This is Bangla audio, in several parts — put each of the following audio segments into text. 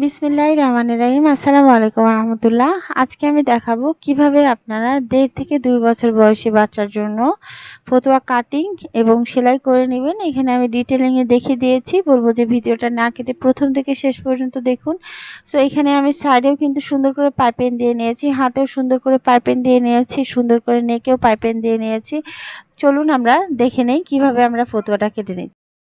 বিসমিল্লাহির রহমানির রহিম। আসসালামু আলাইকুম রহমতুল্লাহ। আজকে আমি দেখাবো কীভাবে আপনারা দেড় থেকে দুই বছর বয়সী বাচ্চার জন্য ফতুয়া কাটিং এবং সেলাই করে নেবেন। এখানে আমি ডিটেলিং এ দেখিয়ে দিয়েছি। বলব যে ভিডিওটা না কেটে প্রথম থেকে শেষ পর্যন্ত দেখুন। সো এখানে আমি সাইডেও কিন্তু সুন্দর করে পাইপেন দিয়ে নিয়েছি, হাতেও সুন্দর করে পাইপেন দিয়ে নিয়েছি, সুন্দর করে নেকেও পাইপেন দিয়ে নিয়েছি। চলুন আমরা দেখে নেই কীভাবে আমরা ফতুয়াটা কেটে নিই।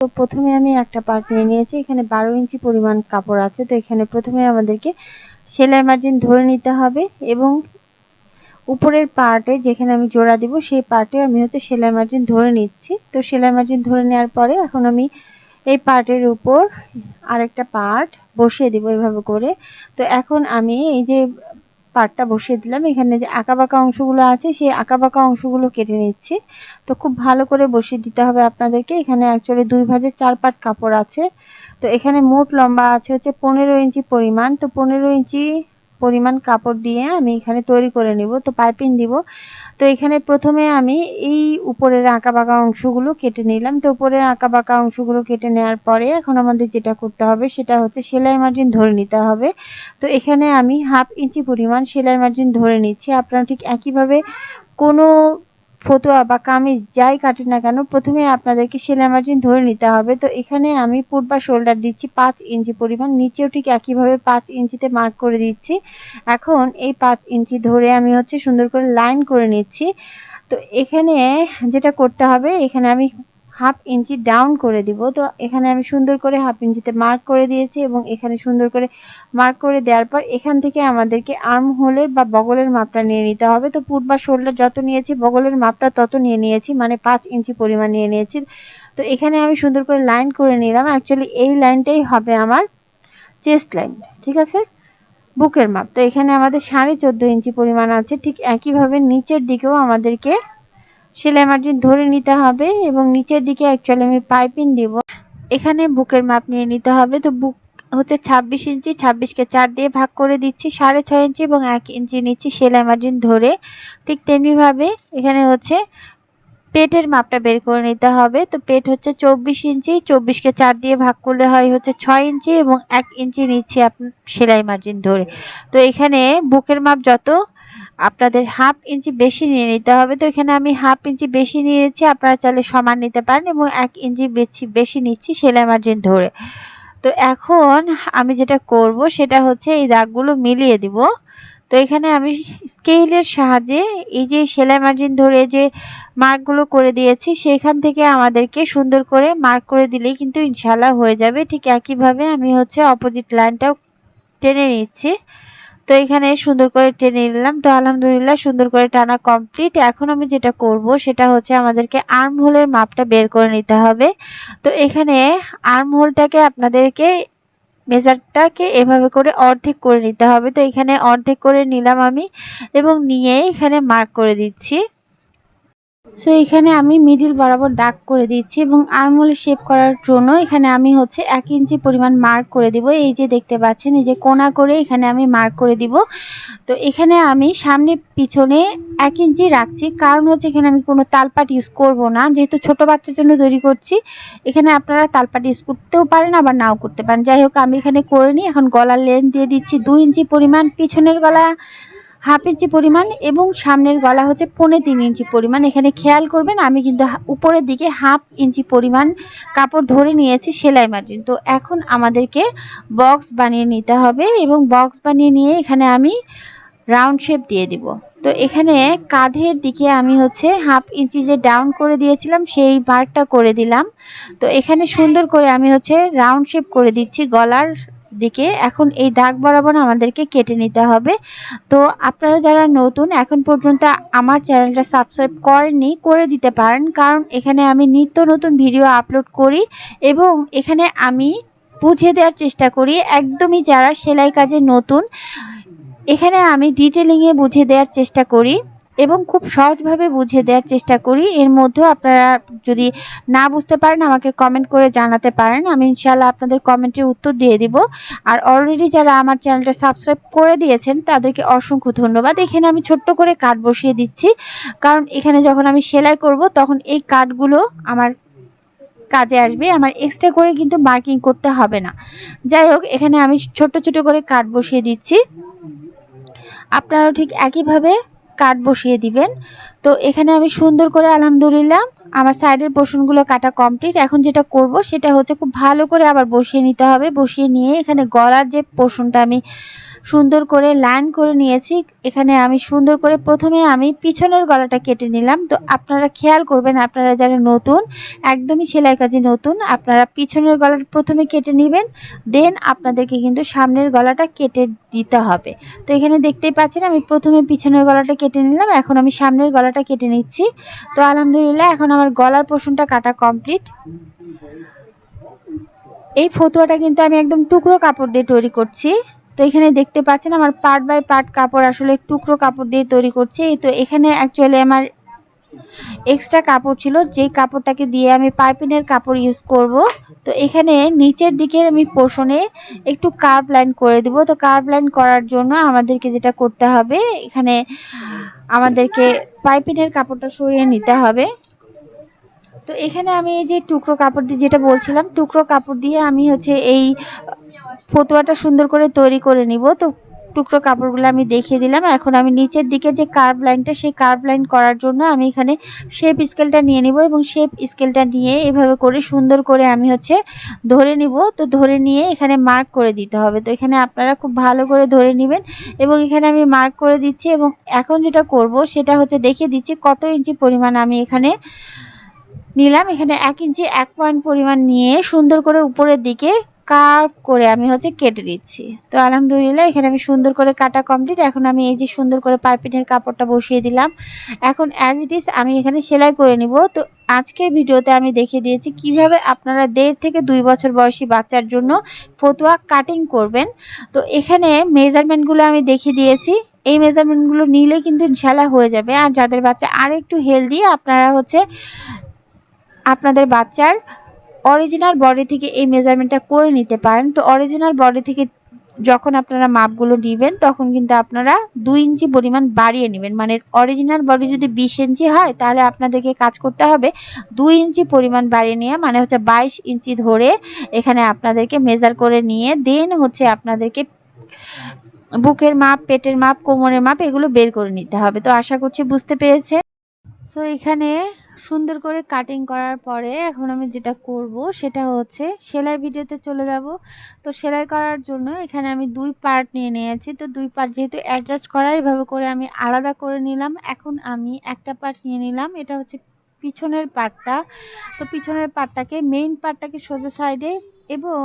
তো প্রথমে আমি একটা পার্ট নিয়ে নিয়েছি। এখানে বারো ইঞ্চি পরিমাণ কাপড় আছে। তো এখানে প্রথমে আমাদেরকে সেলাই মার্জিন ধরে নিতে হবে এবং উপরের পার্টে যেখানে আমি জোড়া দিব, সেই পার্টে আমি হচ্ছে সেলাই মার্জিন ধরে নিচ্ছি। তো সেলাই মার্জিন ধরে নেওয়ার পরে এখন আমি এই পার্টের উপর আরেকটা পার্ট বসিয়ে দিব এভাবে করে। তো এখন আমি এই যে পার্টটা বসিয়ে দিলাম। এখানে যে আঁকা বাঁকা অংশগুলো আছে, সেই আঁকা বাঁকা অংশগুলো কেটে নিচ্ছি। তো খুব ভালো করে বসিয়ে দিতে হবে আপনাদেরকে। এখানে অ্যাকচুয়ালি দুই ভাজে চার পাট কাপড় আছে। তো এখানে মোট লম্বা আছে হচ্ছে পনেরো ইঞ্চি পরিমাণ। তো পনেরো ইঞ্চি পরিমাণ কাপড় দিয়ে আমি এখানে তৈরি করে নিব। তো পাইপিং দিব। তো এখানে প্রথমে আমি এই উপরের আঁকা বাঁকা অংশগুলো কেটে নিলাম। তো উপরের আঁকা বাঁকা অংশগুলো কেটে নেওয়ার পরে এখন আমাদের যেটা করতে হবে সেটা হচ্ছে সেলাই মার্জিন ধরে নিতে হবে। তো এখানে আমি হাফ ইঞ্চি পরিমাণ সেলাই মার্জিন ধরে নিচ্ছি। আপনারা ঠিক একইভাবে কোনো ফতুয়া বা কামিজ যাই কাটি না কেন, প্রথমে আপনাদেরকে সেলাই মার্জিন ধরে নিতে হবে। তো এখানে আমি পুট বা শোল্ডার দিচ্ছি পাঁচ ইঞ্চি পরিমাণ, নিচেও ঠিক একইভাবে পাঁচ ইঞ্চিতে মার্ক করে দিচ্ছি। এখন এই পাঁচ ইঞ্চি ধরে আমি হচ্ছে সুন্দর করে লাইন করে নিচ্ছি। তো এখানে যেটা করতে হবে, এখানে আমি হাফ ইঞ্চি ডাউন করে দিব। তো এখানে আমি সুন্দর করে হাফ ইঞ্চিতে মার্ক করে দিয়েছি এবং এখানে সুন্দর করে মার্ক করে দেওয়ার পর এখান থেকে আমাদেরকে আর্ম হোলের বা বগলের মাপটা নিয়ে নিতে হবে। তো পুট বা শোল্ডার যত নিয়েছি, বগলের মাপটা তত নিয়ে নিয়েছি মানে পাঁচ ইঞ্চি পরিমাণ নিয়ে নিয়েছি। তো এখানে আমি সুন্দর করে লাইন করে নিলাম। অ্যাকচুয়ালি এই লাইনটাই হবে আমার চেস্ট লাইন ঠিক আছে? বুকের মাপ। তো এখানে আমাদের সাড়ে চোদ্দ ইঞ্চি পরিমাণ আছে। ঠিক একইভাবে নিচের দিকেও আমাদেরকে সেলাই মার্জিন ধরে নিতে হবে এবং নিচের দিকে অ্যাকচুয়ালি আমি পাইপিং দিব। এখানে বুকের মাপ নিয়ে নিতে হবে। তো বুক হচ্ছে ছাব্বিশ ইঞ্চি, ছাব্বিশকে চার দিয়ে ভাগ করে দিচ্ছি, সাড়ে ছয় ইঞ্চি এবং এক ইঞ্চি নিচ্ছি সেলাই মার্জিন ধরে। ঠিক তেমনিভাবে এখানে হচ্ছে পেটের মাপটা বের করে নিতে হবে। তো পেট হচ্ছে চব্বিশ ইঞ্চি, চব্বিশকে চার দিয়ে ভাগ করলে হয় হচ্ছে ছয় ইঞ্চি এবং এক ইঞ্চি নিচ্ছি সেলাই মার্জিন ধরে। তো এখানে বুকের মাপ যত আপনাদের হাফ ইঞ্চি বেশি নিয়ে নিতে হবে। তো এখানে আমি হাফ ইঞ্চি বেশি নিয়েছি, আপনারা চাইলে সমান নিতে পারেন এবং এক ইঞ্চি বেশি বেশি নিচ্ছি সেলাই মার্জিন ধরে। তো এখন আমি যেটা করব সেটা হচ্ছে এই দাগগুলো মিলিয়ে দিব। তো এখানে আমি স্কেলের সাহায্যে এই যে সেলাই মার্জিন ধরে যে মার্কগুলো করে দিয়েছি, সেখান থেকে আমাদেরকে সুন্দর করে মার্ক করে দিলেই কিন্তু ইনশাল্লাহ হয়ে যাবে। ঠিক একইভাবে আমি হচ্ছে অপোজিট লাইনটাও টেনে নিচ্ছি। তো এখানে সুন্দর করে টেনে নিলাম। তো আলহামদুলিল্লাহ সুন্দর করে টানা কমপ্লিট এখন আমি যেটা করব, সেটা হচ্ছে আমাদেরকে আর্ম হোলের মাপটা বের করে নিতে হবে। তো এখানে আর্ম হোলটাকে আপনাদেরকে মেজারটাকে এভাবে করে অর্ধেক করে নিতে হবে। তো এখানে অর্ধেক করে নিলাম আমি এবং নিয়ে এখানে মার্ক করে দিচ্ছি। সো এখানে আমি মিডিল বরাবর দাগ করে দিচ্ছি এবং আরমোলে শেপ করার জন্য এখানে আমি হচ্ছে এক ইঞ্চি পরিমাণ মার্ক করে দিব। এই যে দেখতে পাচ্ছেন, এই যে কোনা করে এখানে আমি মার্ক করে দিব। তো, এখানে আমি সামনে পিছনে এক ইঞ্চি রাখছি। কারণ হচ্ছে এখানে আমি কোনো তালপাট ইউজ করব না। যেহেতু ছোট বাচ্চার জন্য তৈরি করছি, এখানে আপনারা তালপাট ইউজ করতেও পারেন, আবার নাও করতে পারেন। যাই হোক, আমি এখানে করে নিই। এখন গলার লেন্থ দিয়ে দিচ্ছি। দুই ইঞ্চি পরিমাণ। পিছনের গলা হাফ ইঞ্চি পরিমাণ এবং সামনের গলা হচ্ছে পৌনে তিন ইঞ্চি পরিমাণ। এখানে খেয়াল করবেন, আমি কিন্তু উপরের দিকে হাফ ইঞ্চি পরিমাণ কাপড় ধরে নিয়েছি সেলাই মার্জিন তো এখন আমাদেরকে বক্স বানিয়ে নিতে হবে এবং বক্স বানিয়ে নিয়ে এখানে আমি রাউন্ড শেপ দিয়ে দিব। তো এখানে কাঁধের দিকে আমি হচ্ছে হাফ ইঞ্চি যে ডাউন করে দিয়েছিলাম, সেই মার্কটা করে দিলাম। তো এখানে সুন্দর করে আমি হচ্ছে রাউন্ড শেপ করে দিচ্ছি গলার দিকে এখন এই দাগ বরাবর আমাদেরকে কেটে নিতে হবে। তো আপনারা যারা নতুন, এখন পর্যন্ত আমার চ্যানেলটা সাবস্ক্রাইব করেননি, করে দিতে পারেন। কারণ এখানে আমি নিত্য নতুন ভিডিও আপলোড করি এবং এখানে আমি বুঝে দেওয়ার চেষ্টা করি, একদমই যারা সেলাই কাজে নতুন, এখানে আমি ডিটেলিংয়ে বুঝে দেওয়ার চেষ্টা করি। এবং খুব সহজভাবে বুঝিয়ে দেওয়ার চেষ্টা করি। এর মধ্যেও আপনারা যদি না বুঝতে পারেন, আমাকে কমেন্ট করে জানাতে পারেন। আমি ইনশাল্লাহ আপনাদের কমেন্টের উত্তর দিয়ে দিব। আর অলরেডি যারা আমার চ্যানেলটা সাবস্ক্রাইব করে দিয়েছেন, তাদেরকে অসংখ্য ধন্যবাদ। এখানে আমি ছোট্ট করে কাঠ বসিয়ে দিচ্ছি। কারণ এখানে যখন আমি সেলাই করব, তখন এই কাঠগুলো আমার কাজে আসবে। আমার এক্সট্রা করে কিন্তু মার্কিং করতে হবে না। যাই হোক, এখানে আমি ছোট ছোট করে কাঠ বসিয়ে দিচ্ছি। আপনারাও ঠিক একইভাবে কাঠ বসিয়ে দিবেন। তো এখানে আমি সুন্দর করে, আলহামদুলিল্লাহ, আমার সাইডের পোর্শনগুলো কাটা কমপ্লিট। এখন যেটা করব সেটা হচ্ছে খুব ভালো করে আবার বসিয়ে নিতে হবে। বসিয়ে নিয়ে এখানে গলার যে পোর্শনটা আমি সুন্দর করে লাইন করে নিয়েছি। এখানে আমি সুন্দর করে প্রথমে আমি পিছনের গলাটা কেটে নিলাম। তো আপনারা খেয়াল করবেন, আপনারা যারা নতুন, একদমই সেলাই কাজে নতুন, আপনারা পিছনের গলাটা প্রথমে কেটে নেবেন দেন আপনাদেরকে কিন্তু সামনের গলাটা কেটে দিতে হবে। তো এখানে দেখতেই পাচ্ছেন, আমি প্রথমে পিছনের গলাটা কেটে নিলাম, এখন আমি সামনের গলাটা কেটে নিচ্ছি। তো আলহামদুলিল্লাহ, এখন আমার গলার পোষণটা কাটা কমপ্লিট এই ফতুয়াটা কিন্তু আমি একদম টুকরো কাপড় দিয়ে তৈরি করছি। তো এখানে দেখতে পাচ্ছেন আমার পার্ট বাই পার্ট কাপড় আসলে টুকরো কাপড় দিয়ে তৈরি করছি। তো এখানে অ্যাকচুয়ালি আমার এক্সট্রা কাপড় ছিল, যেই কাপড়টাকে দিয়ে আমি পাইপিনের কাপড় ইউজ করব। তো এখানে নিচের দিকে আমি পোষণে একটু কার্ভ লাইন করে দিব। তো কার্ভ লাইন করার জন্য আমাদেরকে যেটা করতে হবে, এখানে আমাদেরকে পাইপিনের কাপড়টা সরিয়ে নিতে হবে। তো এখানে আমি এই যে টুকরো কাপড় দিয়ে যেটা বলছিলাম, টুকরো কাপড় দিয়ে আমি হচ্ছে এই ফতুয়াটা সুন্দর করে তৈরি করে নিব। তো টুকরো কাপড়গুলো আমি দেখিয়ে দিলাম। এখন আমি নিচের দিকে যে কার্ভ লাইনটা সেই কার্ভ লাইন করার জন্য আমি এখানে শেপ স্কেলটা নিয়ে নিব এবং শেপ স্কেলটা নিয়ে এভাবে করে সুন্দর করে আমি হচ্ছে ধরে নিব। তো ধরে নিয়ে এখানে মার্ক করে দিতে হবে। তো এখানে আপনারা খুব ভালো করে ধরে নেবেন এবং এখানে আমি মার্ক করে দিচ্ছি এবং এখন যেটা করব, সেটা হচ্ছে দেখিয়ে দিচ্ছি কত ইঞ্চি পরিমাণ আমি এখানে নিলাম। এখানে এক ইঞ্চি, এক পয়েন্ট পরিমাণ নিয়ে সুন্দর করে উপরের দিকে কার্ভ করে আমি হচ্ছে কেটে দিচ্ছি। তো আলহামদুলিল্লাহ, এখানে আমি সুন্দর করে কাটা কমপ্লিট এখন আমি এই যে সুন্দর করে পাইপিনের কাপড়টা বসিয়ে দিলাম। এখন অ্যাজ ইট ইজ আমি এখানে সেলাই করে নিব। তো আজকের ভিডিওতে আমি দেখিয়ে দিয়েছি কীভাবে আপনারা দেড় থেকে দুই বছর বয়সী বাচ্চার জন্য ফতুয়া কাটিং করবেন। তো এখানে মেজারমেন্টগুলো আমি দেখিয়ে দিয়েছি। এই মেজারমেন্টগুলো নিলে কিন্তু ইনশাল্লাহ হয়ে যাবে। আর যাদের বাচ্চা আর একটু হেলদি আপনারা হচ্ছে আপনাদের বাচ্চার অরিজিনাল বডি থেকে এই মেজারমেন্টটা করে নিতে পারেন। তো অরিজিনাল বডি থেকে যখন আপনারা মাপগুলো নেবেন, তখন কিন্তু আপনারা দুই ইঞ্চি পরিমাণ বাড়িয়ে নেবেন। মানে অরিজিনাল বডি যদি বিশ ইঞ্চি হয়, তাহলে আপনাদেরকে কাজ করতে হবে দুই ইঞ্চি পরিমাণ বাড়িয়ে নিয়ে মানে হচ্ছে বাইশ ইঞ্চি ধরে এখানে আপনাদেরকে মেজার করে নিয়ে দেন হচ্ছে আপনাদেরকে বুকের মাপ, পেটের মাপ, কোমরের মাপ, এগুলো বের করে নিতে হবে। তো আশা করছি বুঝতে পেরেছে সো এখানে সুন্দর করে কাটিং করার পরে এখন আমি যেটা করব সেটা হচ্ছে সেলাই ভিডিওতে চলে যাব। তো সেলাই করার জন্য এখানে আমি দুই পার্ট নিয়ে নিয়েছি। তো দুই পার্ট যেহেতু অ্যাডজাস্ট করা, এভাবে করে আমি আলাদা করে নিলাম। এখন আমি একটা পার্ট নিয়ে নিলাম। এটা হচ্ছে পিছনের পার্টটা তো পিছনের পার্টটাকে মেইন পার্টটাকে সোজা সাইডে এবং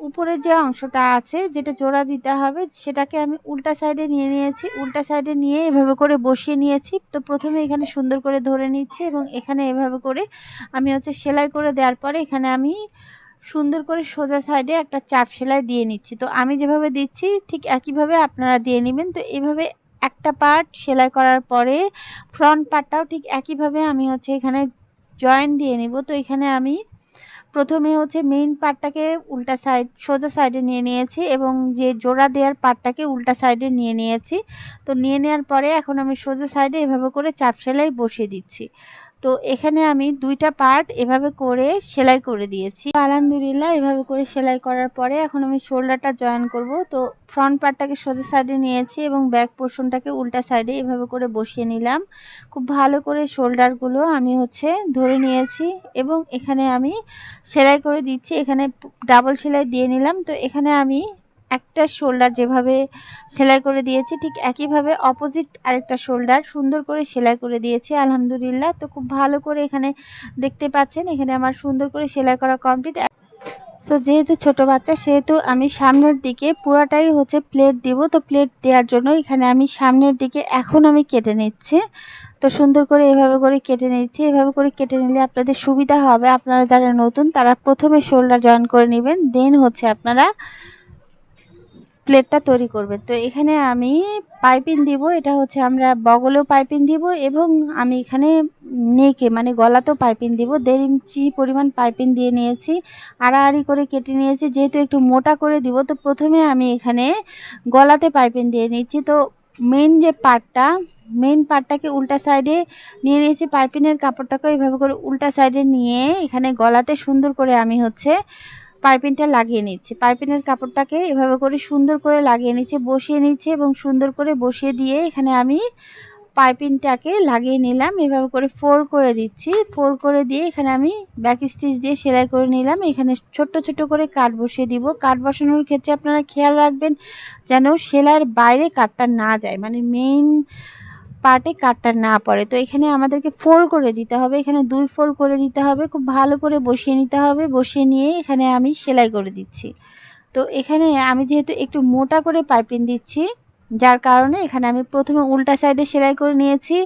উপরের যে অংশটা আছে, যেটা জোড়া দিতে হবে, সেটাকে আমি উল্টা সাইডে নিয়ে নিয়েছি। উল্টা সাইডে নিয়ে এভাবে করে বসিয়ে নিয়েছি। তো প্রথমে এখানে সুন্দর করে ধরে নিচ্ছি এবং এখানে এভাবে করে আমি হচ্ছে সেলাই করে দেওয়ার পরে এখানে আমি সুন্দর করে সোজা সাইডে একটা চাপ সেলাই দিয়ে নিচ্ছি। তো আমি যেভাবে দিচ্ছি, ঠিক একইভাবে আপনারা দিয়ে নেবেন। তো এইভাবে একটা পার্ট সেলাই করার পরে ফ্রন্ট পার্টটাও ঠিক একইভাবে আমি হচ্ছে এখানে জয়েন দিয়ে নিব। তো এখানে আমি প্রথমে হচ্ছে মেইন পার্টটাকে উল্টা সাইড সোজা সাইডে নিয়ে নিয়েছি এবং যে জোড়া দেওয়ার পার্টটাকে উল্টা সাইডে নিয়ে নিয়েছি। তো নিয়ে নেওয়ার পরে এখন আমি সোজা সাইডে এভাবে করে চাপ সেলাই বসিয়ে দিচ্ছি। তো এখানে আমি দুইটা পার্ট এভাবে করে সেলাই করে দিয়েছি। আলহামদুলিল্লাহ এভাবে করে সেলাই করার পরে এখন আমি শোল্ডারটা জয়েন করব। তো ফ্রন্ট পার্টটাকে সোজা সাইডে নিয়েছি এবং ব্যাক পোর্শনটাকে উল্টা সাইডে এভাবে করে বসিয়ে নিলাম। খুব ভালো করে শোল্ডারগুলো আমি হচ্ছে ধরে নিয়েছি এবং এখানে আমি সেলাই করে দিচ্ছি। এখানে ডাবল সেলাই দিয়ে নিলাম। তো এখানে আমি একটা শোল্ডার যেভাবে সেলাই করে দিয়েছি, ঠিক একইভাবে অপোজিট আরেকটা শোল্ডার সুন্দর করে সেলাই করে দিয়েছি, আলহামদুলিল্লাহ। তো খুব ভালো করে এখানে দেখতে পাচ্ছেন, এখানে আমার সুন্দর করে সেলাই করা কমপ্লিট সো যেহেতু ছোট বাচ্চা, সেহেতু আমি সামনের দিকে পুরাটাই হচ্ছে প্লেট দিব। তো প্লেট দেওয়ার জন্য এখানে আমি সামনের দিকে এখন আমি কেটে নিচ্ছি। তো সুন্দর করে এভাবে করে কেটে নিচ্ছি। এভাবে করে কেটে নিলে আপনাদের সুবিধা হবে। আপনারা যারা নতুন, তারা প্রথমে শোল্ডার জয়েন করে নেবেন। দেন হচ্ছে আপনারা প্লেটটা তৈরি করবে। তো এখানে আমি পাইপিং দিব, এটা হচ্ছে আমরা বগলেও পাইপিং দিব এবং আমি এখানে নেকে মানে গলাতেও পাইপিং দিব। দেড় ইঞ্চি পরিমাণ পাইপিং দিয়ে নিয়েছি, আড়াআড়ি করে কেটে নিয়েছি। যেহেতু একটু মোটা করে দিব, তো প্রথমে আমি এখানে গলাতে পাইপিং দিয়ে নিচ্ছি। তো মেন যে পার্টটা মেন পার্টটাকে উল্টা সাইডে নিয়ে নিয়েছি পাইপিনের কাপড়টাকে। এইভাবে করে উল্টা সাইডে নিয়ে এখানে গলাতে সুন্দর করে আমি হচ্ছে পাইপিনটা লাগিয়ে নিচ্ছে। পাইপিনের কাপড়টাকে এভাবে করে সুন্দর করে লাগিয়ে নিচ্ছে, বসিয়ে নিচ্ছে এবং সুন্দর করে বসিয়ে দিয়ে এখানে আমি পাইপিংটাকে লাগিয়ে নিলাম। এভাবে করে ফোর করে দিচ্ছি। ফোর করে দিয়ে এখানে আমি ব্যাক স্টিচ দিয়ে সেলাই করে নিলাম। এখানে ছোট্ট ছোট করে কাট বসিয়ে দিব। কাট বসানোর ক্ষেত্রে আপনারা খেয়াল রাখবেন যেন সেলাইয়ের বাইরে কাটটা না যায়। মানে মেইন পার্টে কাটটা না পড়ে। তো এখানে আমাদেরকে ফোর করে দিতে হবে। এখানে দুই ফোর করে দিতে হবে। খুব ভালো করে বসিয়ে নিতে হবে। বসিয়ে নিয়ে এখানে আমি সেলাই করে দিচ্ছি। তো এখানে আমি যেহেতু একটু মোটা করে পাইপিং দিচ্ছি, যার কারণে এখানে আমি প্রথমে উল্টা সাইডে সেলাই করে নিয়েছি।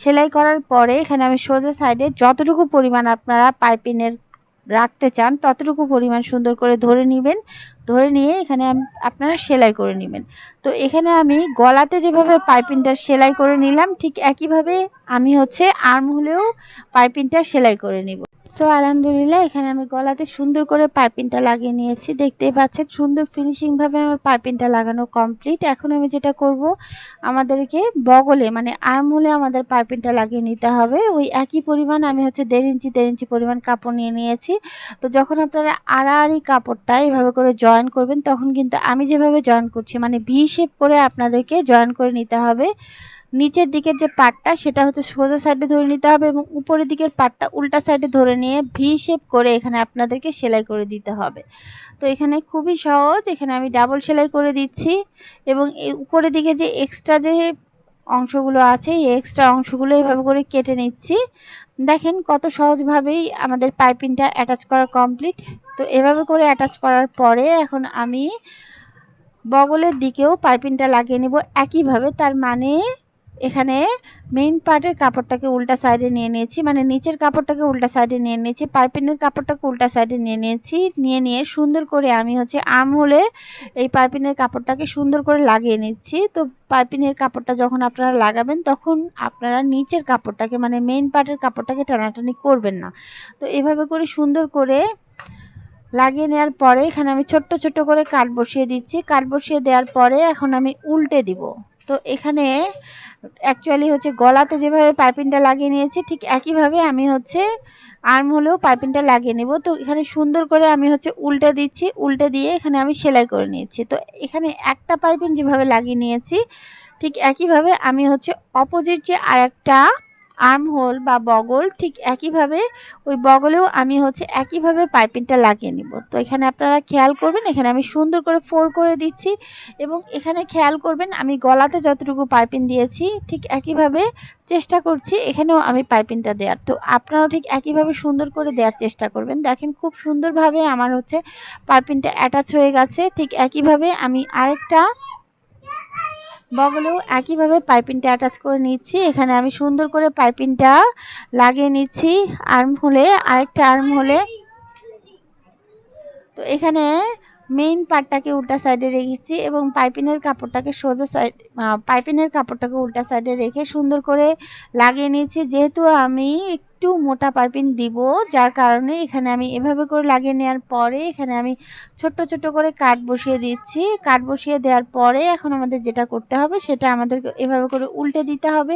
সেলাই করার পরে এখানে আমি সোজা সাইডে যতটুকু পরিমাণ আপনারা পাইপিনের রাখতে চান, ততটুকু পরিমাণ সুন্দর করে ধরে নেবেন। ধরে নিয়ে এখানে আপনারা সেলাই করে নেবেন। তো এখানে আমি গলাতে যেভাবে পাইপিংটা সেলাই করে নিলাম, ঠিক একইভাবে আমি হচ্ছে আর্ম হলেও পাইপিংটা সেলাই করে নিব। সো আলহামদুলিল্লাহ, এখানে আমি গলাতে সুন্দর করে পাইপিংটা লাগিয়ে নিয়েছি। দেখতেই পাচ্ছেন, সুন্দর ফিনিশিং ভাবে আমার পাইপিংটা লাগানো কমপ্লিট। এখন আমি যেটা করব, আমাদেরকে বগলে মানে আর্মহোলে আমাদের পাইপিংটা লাগিয়ে নিতে হবে। ওই একই পরিমাণ আমি হচ্ছে দেড় ইঞ্চি দেড় ইঞ্চি পরিমাণ কাপড় নিয়ে নিয়েছি। তো যখন আপনারা আড়াআড়ি কাপড়টা এইভাবে করে জয়েন করবেন, তখন কিন্তু আমি যেভাবে জয়েন করছি মানে ভি শেপ করে আপনাদেরকে জয়েন করে নিতে হবে। নিচের দিকের যে পাটটা, সেটা হচ্ছে সোজা সাইডে ধরে নিতে হবে এবং উপরের দিকের পাটটা উল্টা সাইডে ধরে নিয়ে ভি শেপ করে এখানে আপনাদেরকে সেলাই করে দিতে হবে। তো এখানে খুবই সহজ, এখানে আমি ডাবল সেলাই করে দিচ্ছি এবং এই উপরের দিকে যে এক্সট্রা যে অংশগুলো আছে, এই এক্সট্রা অংশগুলো এভাবে করে কেটে নিচ্ছি। দেখেন কত সহজভাবেই আমাদের পাইপিংটা অ্যাটাচ করা কমপ্লিট তো এভাবে করে অ্যাটাচ করার পরে এখন আমি বগলের দিকেও পাইপিংটা লাগিয়ে নেব। একইভাবে তার মানে এখানে মেইন পার্টের কাপড়টাকে উল্টা সাইডে নিয়ে নিয়েছি। মানে নিচের কাপড়টাকে উল্টা সাইডে নিয়ে নিয়েছি পাইপিনের কাপড়টাকে উল্টা সাইডে নিয়ে নিয়েছি। নিয়ে নিয়ে সুন্দর করে আমি হচ্ছে আর্ম এই পাইপিনের কাপড়টাকে সুন্দর করে লাগিয়ে নিচ্ছি। তো পাইপিনের কাপড়টা যখন আপনারা লাগাবেন, তখন আপনারা নিচের কাপড়টাকে মানে মেইন পার্টের কাপড়টাকে টানাটানি করবেন না। তো এভাবে করে সুন্দর করে লাগিয়ে নেওয়ার পরে এখানে আমি ছোট্ট ছোট্ট করে কাঠ বসিয়ে দিচ্ছি। কাঠ বসিয়ে দেওয়ার পরে এখন আমি উল্টে দিব। তো এখানে অ্যাকচুয়ালি হচ্ছে গলাতে যেভাবে পাইপিংটা লাগিয়ে নিয়েছি, ঠিক একইভাবে আমি হচ্ছে আর্ম হলেও পাইপিংটা লাগিয়ে নেব। তো এখানে সুন্দর করে আমি হচ্ছে উল্টে দিচ্ছি, উল্টে দিয়ে এখানে আমি সেলাই করে নিয়েছি। তো এখানে একটা পাইপিং যেভাবে লাগিয়ে নিয়েছি, ঠিক একইভাবে আমি হচ্ছে অপোজিট যে আর একটা আর্ম বা বগল ঠিক একইভাবে, ওই বগলেও আমি হচ্ছে একইভাবে পাইপিংটা লাগিয়ে নিব। তো এখানে আপনারা খেয়াল করবেন, এখানে আমি সুন্দর করে ফোর করে দিচ্ছি এবং এখানে খেয়াল করবেন আমি গলাতে যতটুকু পাইপিং দিয়েছি ঠিক একইভাবে চেষ্টা করছি, এখানেও আমি পাইপিংটা দেওয়ার তো আপনারাও ঠিক একইভাবে সুন্দর করে দেওয়ার চেষ্টা করবেন। দেখেন খুব সুন্দরভাবে আমার হচ্ছে পাইপিংটা অ্যাটাচ হয়ে গেছে, ঠিক একইভাবে আমি আরেকটা বগলেও একইভাবে পাইপিংটা অ্যাটাচ করে নিচ্ছি। এখানে আমি সুন্দর করে পাইপিংটা লাগিয়ে নিচ্ছি আর্ম হলে আরেকটা আর্ম হলে তো এখানে মেইন পার্টটাকে উল্টা সাইডে রেখেছি এবং পাইপিনের কাপড়টাকে সোজা সাইড পাইপিনের কাপড়টাকে উল্টা সাইডে রেখে সুন্দর করে লাগিয়ে নিয়েছি। যেহেতু আমি একটু মোটা পাইপিং দিব, যার কারণে এখানে আমি এভাবে করে লাগিয়ে নেওয়ার পরে এখানে আমি ছোট্ট ছোট্ট করে কাট বসিয়ে দিচ্ছি। কাট বসিয়ে দেওয়ার পরে এখন আমাদের যেটা করতে হবে সেটা আমাদেরকে এভাবে করে উল্টে দিতে হবে।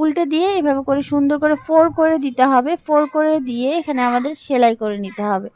উল্টে দিয়ে এভাবে করে সুন্দর করে ফোর করে দিতে হবে। ফোর করে দিয়ে এখানে আমাদের সেলাই করে নিতে হবে।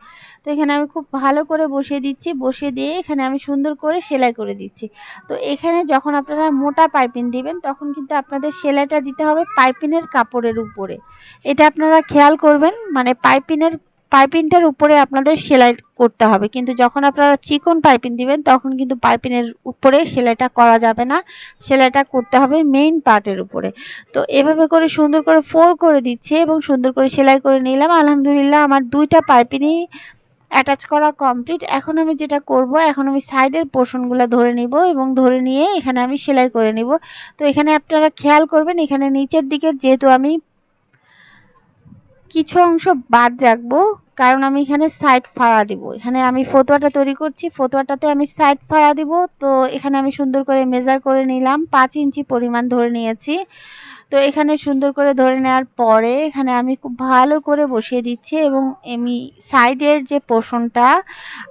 তো এখানে আমি খুব ভালো করে বসিয়ে দিচ্ছি। বসিয়ে দিয়ে এখানে আমি সুন্দর করে সেলাই করে দিচ্ছি। তো এখানে যখন আপনারা মোটা পাইপিং দিবেন, তখন কিন্তু আপনাদের সেলাইটা দিতে হবে পাইপিনের কাপড়ের উপরে। এটা আপনারা খেয়াল করবেন মানে পাইপিনের পাইপিংটার উপরে আপনাদের সেলাই করতে হবে। কিন্তু যখন আপনারা চিকন পাইপিং দিবেন, তখন কিন্তু পাইপিনের উপরে সেলাইটা করা যাবে না। সেলাইটা করতে হবে মেইন পার্টের উপরে। তো এভাবে করে সুন্দর করে ফোর করে দিচ্ছি এবং সুন্দর করে সেলাই করে নিলাম। আলহামদুলিল্লাহ আমার দুইটা পাইপিনই অ্যাটাচ করা কমপ্লিট এখন আমি যেটা করব, এখন আমি সাইডের পোর্শনগুলো ধরে নিব এবং ধরে নিয়ে এখানে আমি সেলাই করে নিব। তো এখানে আপনারা খেয়াল করবেন, এখানে নিচের দিকে যেহেতু আমি কিছু অংশ বাদ রাখব, কারণ আমি এখানে সাইড ফাড়া দিব। এখানে আমি ফতোয়াটা তৈরি করছি, ফতোয়াটাতে আমি সাইড ফাড়া দিব, তো এখানে আমি সুন্দর করে মেজার করে নিলাম, পাঁচ ইঞ্চি পরিমাণ ধরে নিয়েছি। তো এখানে সুন্দর করে ধরে নেওয়ার পরে এখানে আমি খুব ভালো করে বসিয়ে দিচ্ছি এবং আমি সাইডের যে পোর্শনটা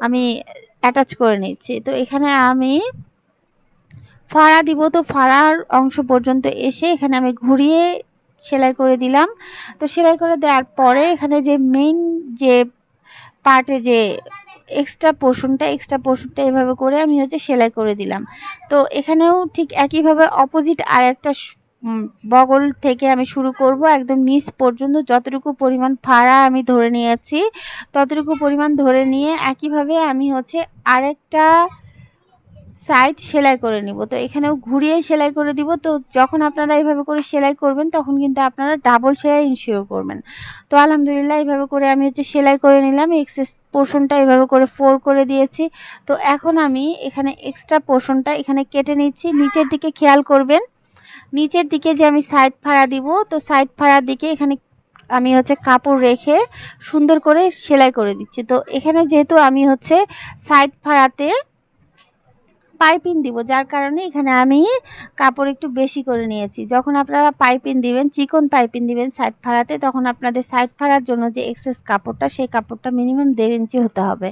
আমি অ্যাটাচ করে নিচ্ছি। তো এখানে আমি ফাড়া দিব, তো ফাড়ার অংশ পর্যন্ত এসে এখানে আমি ঘুরিয়ে সেলাই করে দিলাম। তো সেলাই করে দেওয়ার পরে এখানে যে মেইন যে পার্টে যে এক্সট্রা পোর্শনটা এক্সট্রা পোর্শনটা এভাবে করে আমি হচ্ছে সেলাই করে দিলাম। তো এখানেও ঠিক একইভাবে অপোজিট আর একটা বগল থেকে আমি শুরু করব একদম নিচ পর্যন্ত। যতটুকু পরিমাণ ফাড়া আমি ধরে নিয়েছি, ততটুকু পরিমাণ ধরে নিয়ে একইভাবে আমি হচ্ছে আরেকটা সাইড সেলাই করে নিব। তো এখানেও ঘুরিয়ে সেলাই করে দিব। তো যখন আপনারা এইভাবে করে সেলাই করবেন, তখন কিন্তু আপনারা ডাবল সেলাই ইনশিওর করবেন। তো আলহামদুলিল্লাহ এইভাবে করে আমি হচ্ছে সেলাই করে নিলাম। এক্সেস পোর্শনটা এইভাবে করে ফোর করে দিয়েছি। তো এখন আমি এখানে এক্সট্রা পোর্শনটা এখানে কেটে নিচ্ছি। নিচের দিকে খেয়াল করবেন। নিচের দিকে যে আমি সাইড ফাড়া দিব, তো সাইড ফাড়ার দিকে এখানে আমি হচ্ছে কাপড় রেখে সুন্দর করে সেলাই করে দিচ্ছি। তো এখানে যেহেতু আমি হচ্ছে সাইড ফাড়াতে পাইপিং দিব, যার কারণে এখানে আমি কাপড় একটু বেশি করে নিয়েছি। যখন আপনারা পাইপিং দিবেন, চিকন পাইপিং দিবেন সাইড ফাড়াতে, তখন আপনাদের সাইড ফাড়ার জন্য যে এক্সেস কাপড়টা, সেই কাপড়টা মিনিমাম দেড় ইঞ্চি হতে হবে।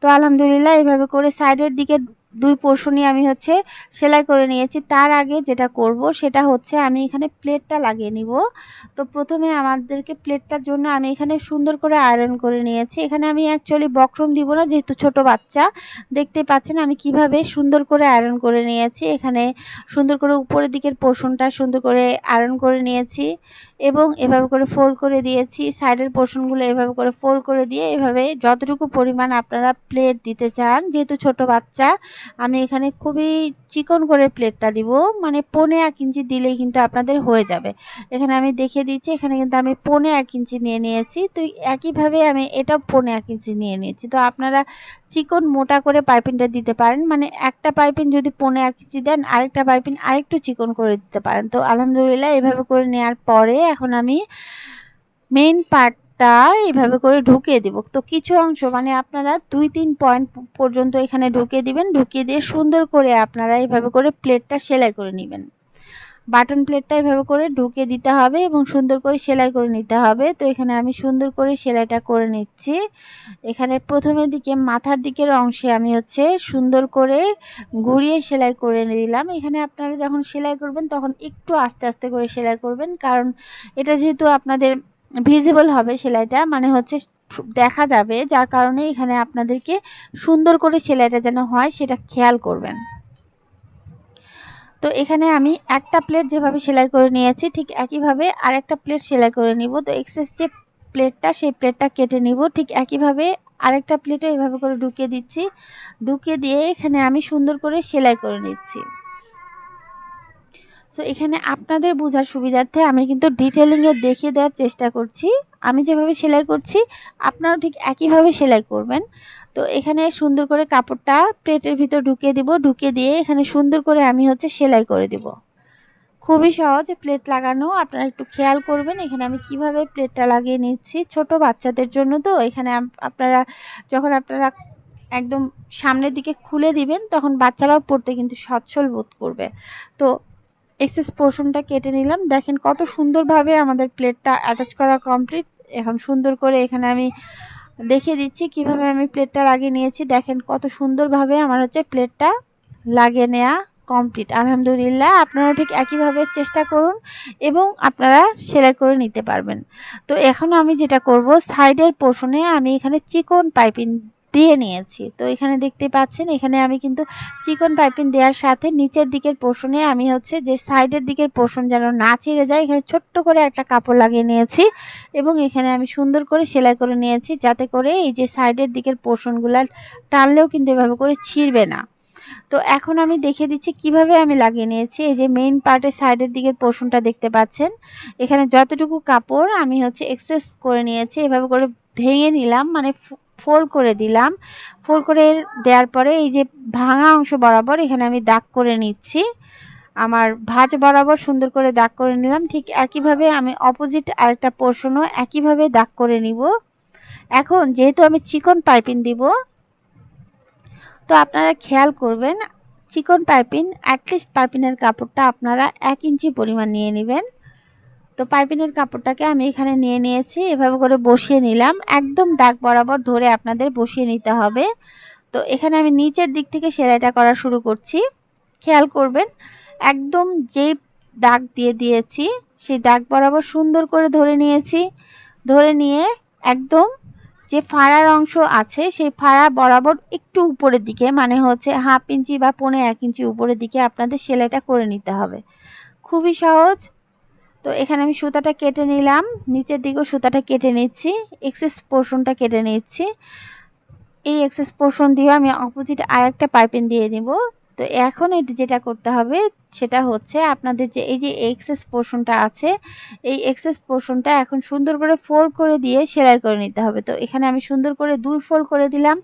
তো আলহামদুলিল্লাহ, এইভাবে করে সাইডের দিকে দুই পোর্শনই আমি হচ্ছে সেলাই করে নিয়েছি। তার আগে যেটা করব সেটা হচ্ছে আমি এখানে প্লেটটা লাগিয়ে নিব। তো প্রথমে আমাদেরকে প্লেটটার জন্য আমি এখানে সুন্দর করে আয়রন করে নিয়েছি। এখানে আমি অ্যাকচুয়ালি বক্রম দিব না, যেহেতু ছোট বাচ্চা। দেখতে পাচ্ছেন আমি কীভাবে সুন্দর করে আয়রন করে নিয়েছি। এখানে সুন্দর করে উপরের দিকের পোর্শনটা সুন্দর করে আয়রন করে নিয়েছি এবং এভাবে করে ফোল্ড করে দিয়েছি। সাইডের পোর্শনগুলো এভাবে করে ফোল্ড করে দিয়ে এভাবে যতটুকু পরিমাণ আপনারা প্লেট দিতে চান, যেহেতু ছোট বাচ্চা আমি এখানে খুবই চিকন করে প্লেটটা দিব। মানে পনে এক ইঞ্চি দিলেই কিন্তু আপনাদের হয়ে যাবে। এখানে আমি দেখিয়ে দিচ্ছি, এখানে কিন্তু আমি পনে এক ইঞ্চি নিয়ে নিয়েছি। তো একইভাবে আমি এটা পনে এক ইঞ্চি নিয়ে নিয়েছি। তো আপনারা চিকন মোটা করে পাইপিংটা দিতে পারেন। মানে একটা পাইপিং যদি পনে এক ইঞ্চি দেন, আরেকটা পাইপিং আরেকটু চিকন করে দিতে পারেন। তো আলহামদুলিল্লাহ এভাবে করে নেওয়ার পরে এখন আমি মেইন পার্ট টা এইভাবে করে ঢুকিয়ে দিব। তো কিছু অংশ মানে আপনারা দুই, তিন পয়েন্ট পর্যন্ত এখানে ঢুকিয়ে দিবেন। ঢুকিয়ে দিয়ে সুন্দর করে আপনারা এইভাবে করে প্লেটটা সেলাই করে নেবেন। বাটন প্লেটটা এভাবে করে ঢুকিয়ে দিতে হবে এবং সুন্দর করে সেলাই করে নিতে হবে। তো এখানে আমি সুন্দর করে সেলাইটা করে নিচ্ছি। এখানে প্রথমের দিকে মাথার দিকের অংশে আমি হচ্ছে সুন্দর করে ঘুরিয়ে সেলাই করে নিলাম। এখানে আপনারা যখন সেলাই করবেন, তখন একটু আস্তে আস্তে করে সেলাই করবেন। কারণ এটা যেহেতু আপনাদের ভিজিবল হবে সেলাইটা মানে হচ্ছে দেখা যাবে, যার কারণে এখানে আপনাদেরকে সুন্দর করে সেলাইটা যেন হয় সেটা খেয়াল করবেন। তো এখানে আমি একটা প্লেট যেভাবে সেলাই করে নিয়েছি, ঠিক একইভাবে আরেকটা প্লেট সেলাই করে নিব। তো এক্সেস যে প্লেটটা সেই প্লেটটা কেটে নিব। ঠিক একইভাবে আরেকটা প্লেটও এভাবে করে ঢুকিয়ে দিচ্ছি। ঢুকিয়ে দিয়ে এখানে আমি সুন্দর করে সেলাই করে নিচ্ছি। সো এখানে আপনাদের বোঝার সুবিধার্থে আমি কিন্তু ডিটেলিংয়ে দেখিয়ে দেওয়ার চেষ্টা করছি। আমি যেভাবে সেলাই করছি, আপনারাও ঠিক একইভাবে সেলাই করবেন। তো, এখানে সুন্দর করে কাপড়টা প্লেটের ভিতর ঢুকিয়ে দিব। ঢুকিয়ে দিয়ে এখানে সুন্দর করে আমি হচ্ছে সেলাই করে দিব। খুবই সহজ প্লেট লাগানো। আপনারা একটু খেয়াল করবেন এখানে আমি কীভাবে প্লেটটা লাগিয়ে নিচ্ছি। ছোট বাচ্চাদের জন্য তো, এখানে আপনারা যখন আপনারা একদম সামনের দিকে খুলে দিবেন, তখন বাচ্চারাও পড়তে কিন্তু সচ্ছল বোধ করবে। তো এক্সেস পোর্শনটা কেটে নিলাম। দেখেন কত সুন্দরভাবে আমাদের প্লেটটা অ্যাটাচ করা কমপ্লিট এখন সুন্দর করে এখানে আমি দেখিয়ে দিচ্ছি কীভাবে আমি প্লেটটা লাগিয়ে নিয়েছি। দেখেন কত সুন্দরভাবে আমার হচ্ছে প্লেটটা লাগিয়ে নেওয়া কমপ্লিট আলহামদুলিল্লাহ আপনারা ঠিক একইভাবে চেষ্টা করুন এবং আপনারা সেলাই করে নিতে পারবেন। তো এখন আমি যেটা করব সাইডের পোর্শনে আমি এখানে চিকন পাইপিং দিয়ে নিয়েছি। তো এখানে দেখতে পাচ্ছেন, এখানে আমি কিন্তু চিকন পাইপিং দেওয়ার সাথে নিচের দিকের পোর্শনে আমি হচ্ছে যে সাইডের দিকের পোর্শন যেন না ছিঁড়ে যায়, এখানে ছোট্ট করে একটা কাপড় লাগিয়ে নিয়েছি এবং এখানে আমি সুন্দর করে সেলাই করে নিয়েছি যাতে করে এই যে সাইডের দিকের পোর্শনগুলো টানলেও কিন্তু এভাবে করে ছিঁড়বে না। তো এখন আমি দেখিয়ে দিচ্ছি কীভাবে আমি লাগিয়ে নিয়েছি। এই যে মেইন পার্টের সাইডের দিকের পোর্শনটা দেখতে পাচ্ছেন, এখানে যতটুকু কাপড় আমি হচ্ছে এক্সেস করে নিয়েছি, এভাবে করে ভেঙে নিলাম মানে ফোল্ড করে দিলাম। ফোল্ড করে দেওয়ার পরে এই যে ভাঙা অংশ বরাবর এখানে আমি দাগ করে নিচ্ছি। আমার ভাজ বরাবর সুন্দর করে দাগ করে নিলাম। ঠিক একইভাবে আমি অপোজিট আরেকটা পোর্শনও একইভাবে দাগ করে নিব। এখন যেহেতু আমি চিকন পাইপিং দিব, তো আপনারা খেয়াল করবেন, চিকন পাইপিং অ্যাটলিস্ট পাইপিনের কাপড়টা আপনারা এক ইঞ্চি পরিমাণ নিয়ে নেবেন। তো পাইপিনের কাপড়টাকে আমি এখানে নিয়ে নিয়েছি। এভাবে করে বসিয়ে নিলাম। একদম দাগ বরাবর ধরে আপনাদের বসিয়ে নিতে হবে। তো এখানে আমি নিচের দিক থেকে সেলাইটা করা শুরু করছি। খেয়াল করবেন, একদম যে দাগ দিয়ে দিয়েছি, সেই দাগ বরাবর সুন্দর করে ধরে নিয়েছি। ধরে নিয়ে একদম যে ফাড়ার অংশ আছে, সেই ফাড়া বরাবর একটু উপরের দিকে মানে হচ্ছে হাফ ইঞ্চি বা পৌনে এক ইঞ্চি উপরের দিকে আপনাদের সেলাইটা করে নিতে হবে। খুবই সহজ। তো এখানে আমি সুতাটা কেটে নিলাম। নিচের দিকেও সুতাটা কেটে নিচ্ছি। এক্সেস পোর্শনটা কেটে নিচ্ছি। এই এক্সেস পোর্শন দিয়ে আমি অপোজিট আরেকটা পাইপিং দিয়ে নিব তো এখন এটি যেটা করতে হবে, সেটা হচ্ছে আপনাদের যে এই যে এক্সেস পোর্শনটা আছে, এই এক্সেস পোর্শনটা এখন সুন্দর করে ফোল্ড করে দিয়ে সেলাই করে নিতে হবে। তো এখানে আমি সুন্দর করে দুই ফোল্ড করে দিলাম।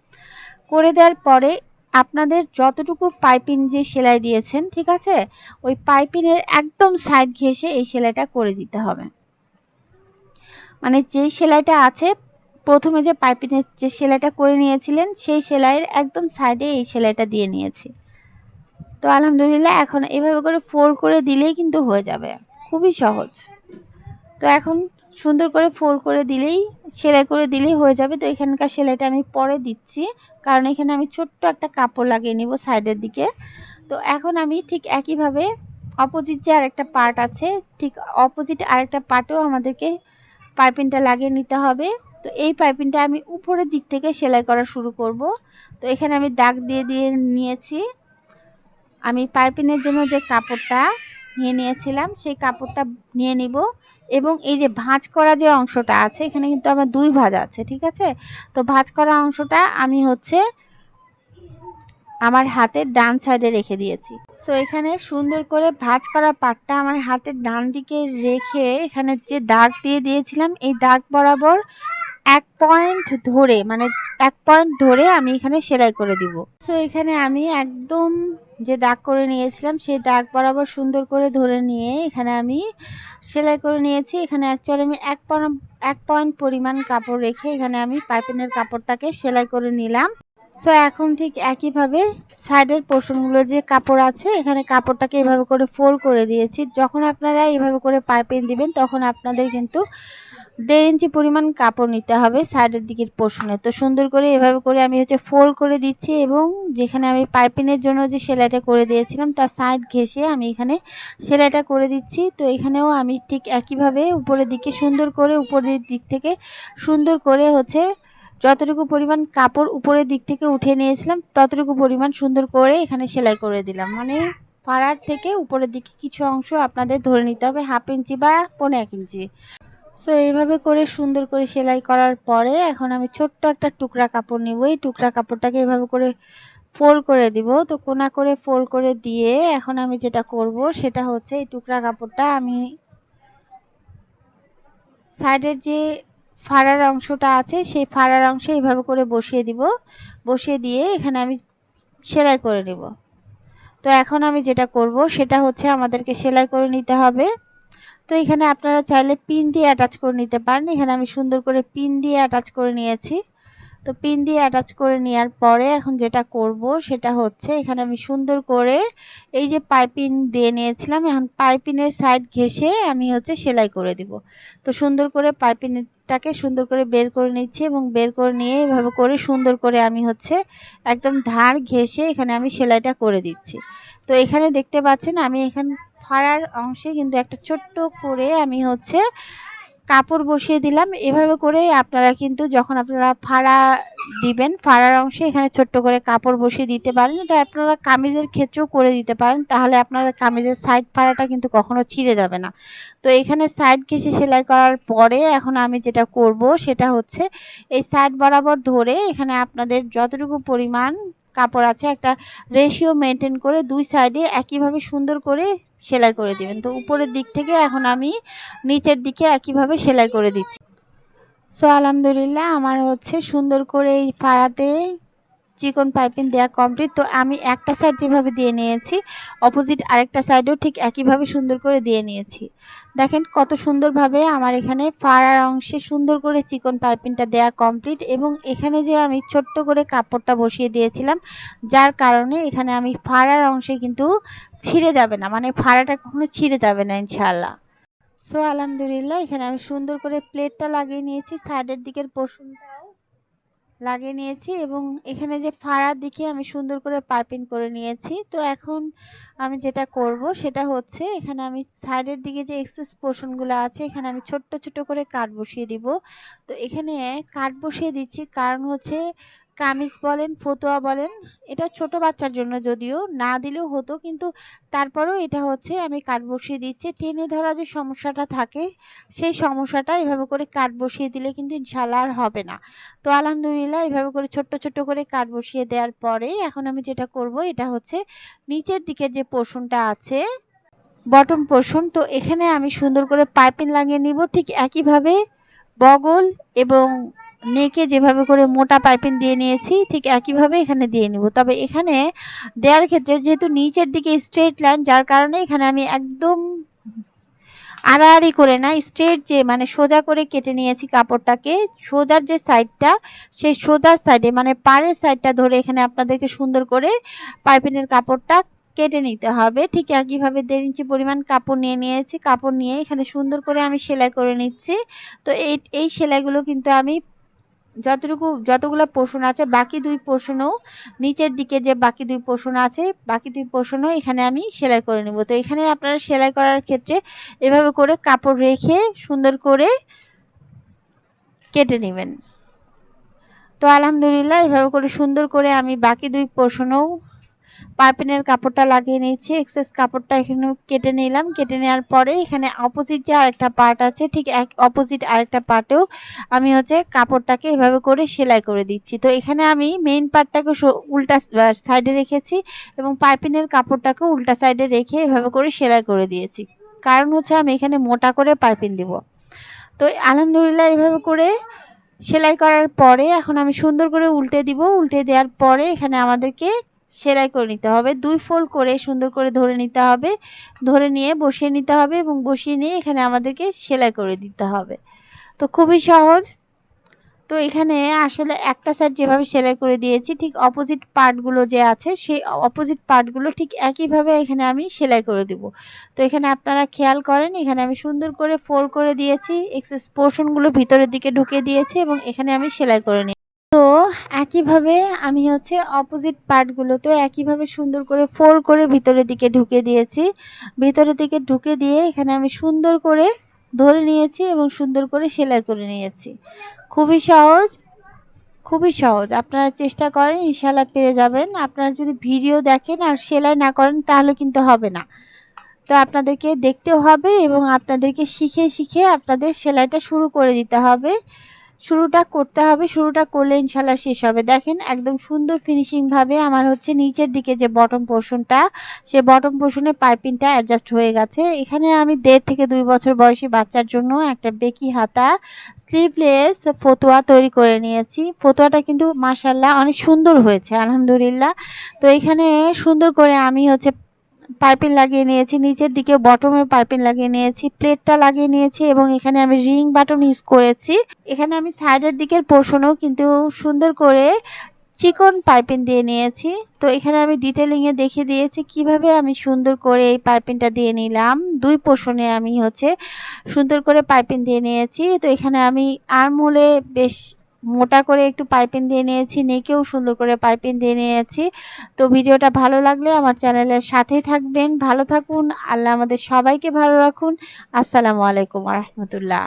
করে দেওয়ার পরে আপনাদের যতটুকু পাইপিং যে সেলাই দিয়েছেন, ঠিক আছে? ওই পাইপিংয়ের একদম সাইড ঘেঁষে এই সেলাইটা করে দিতে হবে। মানে যেই সেলাইটা আছে, প্রথমে যে পাইপিংয়ের যে সেলাইটা করে নিয়েছিলেন, সেই সেলাইয়ের একদম সাইডে এই সেলাইটা দিয়ে নিয়েছি। তো আলহামদুলিল্লাহ, এখন এভাবে করে ফোল্ড করে দিলেই কিন্তু হয়ে যাবে। খুবই সহজ। তো এখন সুন্দর করে ফোল্ড করে দিলেই, সেলাই করে দিলেই হয়ে যাবে। তো এখানকার সেলাইটা আমি পরে দিচ্ছি, কারণ এখানে আমি ছোট্ট একটা কাপড় লাগিয়ে নিব সাইডের দিকে। তো এখন আমি ঠিক একইভাবে অপোজিট যে আরেকটা পার্ট আছে, ঠিক অপোজিট আরেকটা পার্টেও আমাদেরকে পাইপিংটা লাগিয়ে নিতে হবে। তো এই পাইপিংটা আমি উপরের দিক থেকে সেলাই করা শুরু করব। তো এখানে আমি দাগ দিয়ে দিয়ে নিয়েছি। আমি পাইপিংয়ের জন্য যে কাপড়টা নিয়ে নিয়েছিলাম, সেই কাপড়টা নিয়ে নিব। এবং এই যে ভাঁজ করা যে অংশটা আছে, এখানে কিন্তু আমার দুই ভাঁজ আছে, ঠিক আছে? তো ভাঁজ করা অংশটা আমি হচ্ছে আমার হাতের ডান সাইডে রেখে দিয়েছি। সো এখানে সুন্দর করে ভাঁজ করা পাটটা আমার হাতের ডান দিকে রেখে এখানে যে দাগ দিয়ে দিয়েছিলাম, এই দাগ বরাবর এক পয়েন্ট ধরে মানে এক পয়েন্ট ধরে আমি এখানে সেলাই করে দিব। সো এখানে আমি একদম যে দাগ করে নিয়েছিলাম, সেই দাগ বরাবর সুন্দর করে ধরে নিয়ে এখানে আমি সেলাই করে নিয়েছি। এখানে অ্যাকচুয়ালি আমি এক এক পয়েন্ট পরিমাণ কাপড় রেখে এখানে আমি পাইপিনের কাপড়টাকে সেলাই করে নিলাম। সো এখন ঠিক একইভাবে সাইডের পোর্শনগুলো যে কাপড় আছে, এখানে কাপড়টাকে এভাবে করে ফোল্ড করে দিয়েছি। যখন আপনারা এইভাবে করে পাইপিং দিবেন, তখন আপনাদের কিন্তু দেড় ইঞ্চি পরিমাণ কাপড় নিতে হবে সাইডের দিকের পোর্শনে তো সুন্দর করে এভাবে করে আমি হচ্ছে ফোল্ড করে দিচ্ছি এবং যেখানে আমি পাইপিংয়ের জন্য যে সেলাইটা করে দিয়েছিলাম তার সাইড ঘেঁষে আমি এখানে সেলাইটা করে দিচ্ছি। তো এখানেও আমি ঠিক একইভাবে উপরের দিকে সুন্দর করে উপরের দিক থেকে সুন্দর করে হচ্ছে যতটুকু পরিমাণ কাপড় উপরের দিক থেকে উঠে নিয়েছিলাম ততটুকু পরিমাণ সুন্দর করে এখানে সেলাই করে দিলাম। মানে পাড়ার থেকে উপরের দিকে কিছু অংশ আপনাদের ধরে নিতে হবে হাফ ইঞ্চি বা পনেরো এক ইঞ্চি। সো এইভাবে করে সুন্দর করে সেলাই করার পরে এখন আমি ছোট্ট একটা টুকরা কাপড় নিব। এই টুকরা কাপড়টাকে এভাবে করে ফোল্ড করে দিব। তো কোনা করে ফোল্ড করে দিয়ে এখন আমি যেটা করব, সেটা হচ্ছে এই টুকরা কাপড়টা আমি সাইডের যে ফাড়ার অংশটা আছে, সেই ফাড়ার অংশে এইভাবে করে বসিয়ে দিব। বসিয়ে দিয়ে এখানে আমি সেলাই করে নেব। তো এখন আমি যেটা করব, সেটা হচ্ছে আমাদেরকে সেলাই করে নিতে হবে। তো এখানে আপনারা চাইলে পিন দিয়ে অ্যাটাচ করে নিতে পারেন। এখানে আমি সুন্দর করে পিন দিয়ে অ্যাটাচ করে নিয়েছি। তো পিন দিয়ে অ্যাটাচ করে নেওয়ার পরে এখন যেটা করব সেটা হচ্ছে, এখানে আমি সুন্দর করে এই যে পাইপিং দিয়ে নিয়েছিলাম, এখন পাইপিনের সাইড ঘেঁষে আমি হচ্ছে সেলাই করে দিব। তো সুন্দর করে পাইপিংটাকে সুন্দর করে বের করে নিচ্ছি এবং বের করে নিয়ে এভাবে করে সুন্দর করে আমি হচ্ছে একদম ধার ঘেঁষে এখানে আমি সেলাইটা করে দিচ্ছি। তো এখানে দেখতে পাচ্ছেন, আমি এখানে ফাড়ার অংশে কিন্তু একটা ছোট্ট করে আমি হচ্ছে কাপড় বসিয়ে দিলাম। এভাবে করে আপনারা কিন্তু যখন আপনারা ফাড়া দিবেন ফাড়ার অংশে এখানে ছোট্ট করে কাপড় বসিয়ে দিতে পারেন। এটা আপনারা কামিজের ক্ষেত্রেও করে দিতে পারেন। তাহলে আপনারা কামিজের সাইড ফাড়াটা কিন্তু কখনো ছিঁড়ে যাবে না। তো এখানে সাইড ঘেঁষে সেলাই করার পরে এখন আমি যেটা করব সেটা হচ্ছে এই সাইড বরাবর ধরে এখানে আপনাদের যতটুকু পরিমাণ কাপড় আছে, একটা রেশিও মেনটেন করে দুই সাইডে একইভাবে সুন্দর করে সেলাই করে দিবেন। তো উপরের দিক থেকে এখন আমি নিচের দিকে একইভাবে সেলাই করে দিচ্ছি। সো আলহামদুলিল্লাহ, আমার হচ্ছে সুন্দর করে এই ফাড়াতে চিকন পাইপিং দেওয়া কমপ্লিট তো আমি একটা সাইড যেভাবে দিয়ে নিয়েছি অপোজিট আরেকটা সাইডেও ঠিক একইভাবে সুন্দর করে দিয়ে নিয়েছি। দেখেন কত সুন্দরভাবে আমার এখানে ফাড়ার অংশে সুন্দর করে চিকন পাইপিংটা দেওয়া কমপ্লিট এবং এখানে যে আমি ছোট্ট করে কাপড়টা বসিয়ে দিয়েছিলাম, যার কারণে এখানে আমি ফাড়ার অংশে কিন্তু ছিঁড়ে যাবে না মানে ফাড়াটা কখনো ছিঁড়ে যাবে না ইনশাল্লাহ সো আলহামদুলিল্লাহ, এখানে আমি সুন্দর করে প্লেটটা লাগিয়ে নিয়েছি সাইডের দিকের পোর্শনটাও লাগিয়ে নিয়েছি এবং এখানে যে ফাড়ার দিকে আমি সুন্দর করে পাইপিং করে নিয়েছি। তো এখন আমি যেটা করব সেটা হচ্ছে এখানে আমি সাইডের দিকে যে এক্সেস পোর্শনগুলো আছে, এখানে আমি ছোট্ট ছোট করে কাঠ বসিয়ে দিব। তো এখানে কাঠ বসিয়ে দিচ্ছি কারণ হচ্ছে কামিজ বলেন, ফতুয়া বলেন, এটা ছোট বাচ্চার জন্য যদিও, না দিলেও হতো, কিন্তু তারপরেও এটা হচ্ছে, আমি কাট বসিয়ে দিচ্ছি। টেনে ধরা যে সমস্যাটা থাকে, সেই সমস্যাটা এভাবে করে কাট বসিয়ে দিলে কিন্তু ইনশাল্লাহ আর হবে না। তো আলহামদুলিল্লাহ, এভাবে করে ছোট্ট ছোট্ট করে কাট বসিয়ে দেওয়ার পরে এখন আমি যেটা করব, এটা হচ্ছে নিচের দিকে যে পোর্শনটা আছে, বটম পোর্শন তো এখানে আমি সুন্দর করে পাইপিং লাগিয়ে নিব। ঠিক একইভাবে বগল এবং নেকে যেভাবে করে মোটা পাইপিং দিয়ে নিয়েছি, ঠিক একইভাবে এখানে দিয়ে নিব। তবে এখানে দেওয়ার ক্ষেত্রে যেহেতু নিচের দিকে স্ট্রেট লাইন যার কারণে এখানে আমি একদম আড়াআড়ি করে না স্ট্রেট যে মানে সোজা করে কেটে নিয়েছি কাপড়টাকে, সোজার যে সাইডটা সেই সোজার সাইডে মানে পাড়ের সাইডটা ধরে এখানে আপনাদেরকে সুন্দর করে পাইপিনের কাপড়টা কেটে নিতে হবে। ঠিক একইভাবে দেড় ইঞ্চি পরিমাণ কাপড় নিয়ে নিয়েছি, কাপড় নিয়ে এখানে সুন্দর করে আমি সেলাই করে নিচ্ছি। তো এই এই সেলাইগুলো কিন্তু আমি যতটুকু, যতগুলো পোষণ আছে, বাকি দুই পোষণও নিচের দিকে যে বাকি দুই পোষণ আছে, বাকি দুই পোষণও এখানে আমি সেলাই করে নেব। তো এখানে আপনারা সেলাই করার ক্ষেত্রে এভাবে করে কাপড় রেখে সুন্দর করে কেটে নেবেন। তো আলহামদুলিল্লাহ এভাবে করে সুন্দর করে আমি বাকি দুই পোষণও পাইপিনের কাপড়টা লাগিয়ে নিচ্ছি এক্সেস কাপড়টা এখানে কেটে নিলাম। কেটে নেওয়ার পরে এখানে অপোজিট যে আরেকটা পার্ট আছে, ঠিক এক অপোজিট আরেকটা পার্টেও আমি হচ্ছে কাপড়টাকে এভাবে করে সেলাই করে দিচ্ছি। তো এখানে আমি মেইন পার্টটাকে উল্টা সাইডে রেখেছি এবং পাইপিনের কাপড়টাকে উল্টা সাইডে রেখে এভাবে করে সেলাই করে দিয়েছি। কারণ হচ্ছে আমি এখানে মোটা করে পাইপিন দিব। তো আলহামদুলিল্লাহ এভাবে করে সেলাই করার পরে এখন আমি সুন্দর করে উল্টে দিব। উল্টে দেওয়ার পরে এখানে আমাদেরকে সেলাই করে নিতে হবে। দুই ফোল্ড করে সুন্দর করে ধরে নিতে হবে। ধরে নিয়ে বসিয়ে নিতে হবে এবং বসিয়ে নিয়ে এখানে আমাদেরকে সেলাই করে দিতে হবে। তো খুবই সহজ। তো এখানে আসলে একটা সাইড যেভাবে সেলাই করে দিয়েছি, ঠিক অপোজিট পার্টগুলো যে আছে, সেই অপোজিট পার্টগুলো ঠিক একইভাবে এখানে আমি সেলাই করে দিব। তো এখানে আপনারা খেয়াল করেন, এখানে আমি সুন্দর করে ফোল্ড করে দিয়েছি। এক্সেস পোর্শনগুলো ভিতরের দিকে ঢুকে দিয়েছি এবং এখানে আমি সেলাই করে নিই তো একইভাবে আমি হচ্ছে অপোজিট পার্টগুলোতেও একইভাবে সুন্দর করে ফোল্ড করে ভিতরের দিকে ঢুকে দিয়েছি। ভিতরের দিকে ঢুকে দিয়ে এখানে আমি সুন্দর করে ধরে নিয়েছি এবং সুন্দর করে সেলাই করে নিয়েছি। খুবই সহজ খুবই সহজ। আপনারা চেষ্টা করেন ইনশাল্লাহ পেরে যাবেন। আপনারা যদি ভিডিও দেখেন আর সেলাই না করেন, তাহলে কিন্তু হবে না। তো আপনাদেরকে দেখতেও হবে এবং আপনাদেরকে শিখে শিখে আপনাদের সেলাইটা শুরু করে দিতে হবে। শুরুটা করতে হবে, শুরুটা করলে ইনশাল্লাহ শেষ হবে। দেখেন একদম সুন্দর ফিনিশিং ভাবে আমার হচ্ছে নিচের দিকে যে বটম পোর্শনটা সে বটম পোর্শনে পাইপিংটা অ্যাডজাস্ট হয়ে গেছে। এখানে আমি দেড় থেকে দুই বছর বয়সী বাচ্চার জন্য একটা বেকি হাতা স্লিভলেস ফতুয়া তৈরি করে নিয়েছি। ফতুয়াটা কিন্তু মাসাল্লাহ অনেক সুন্দর হয়েছে, আলহামদুলিল্লাহ। তো এখানে সুন্দর করে আমি হচ্ছে পাইপিং লাগিয়ে নিয়েছি, নিচের দিকে বটমে পাইপিং লাগিয়ে নিয়েছি, প্লেটটা লাগিয়ে নিয়েছি এবং এখানে আমি রিং বাটন ইউজ করেছি। এখানে আমি সাইডের দিকের পোর্শনও কিন্তু সুন্দর করে চিকন পাইপিং দিয়ে নিয়েছি। তো এখানে আমি ডিটেলিং এ দেখিয়ে দিয়েছি কীভাবে আমি সুন্দর করে এই পাইপিংটা দিয়ে নিলাম। দুই পোর্শনে আমি হচ্ছে সুন্দর করে পাইপিং দিয়ে নিয়েছি। তো এখানে আমি আর্মহোলে বেশ মোটা করে একটু পাইপিং দিয়ে নিয়েছি, নেকেও সুন্দর করে পাইপিং দিয়ে নিয়েছি। তো ভিডিওটা ভালো লাগলে আমার চ্যানেলের সাথেই থাকবেন, ভালো থাকুন, আল্লাহ আমাদের সবাইকে ভালো রাখুন। আসসালামু আলাইকুম রহমতুল্লাহ।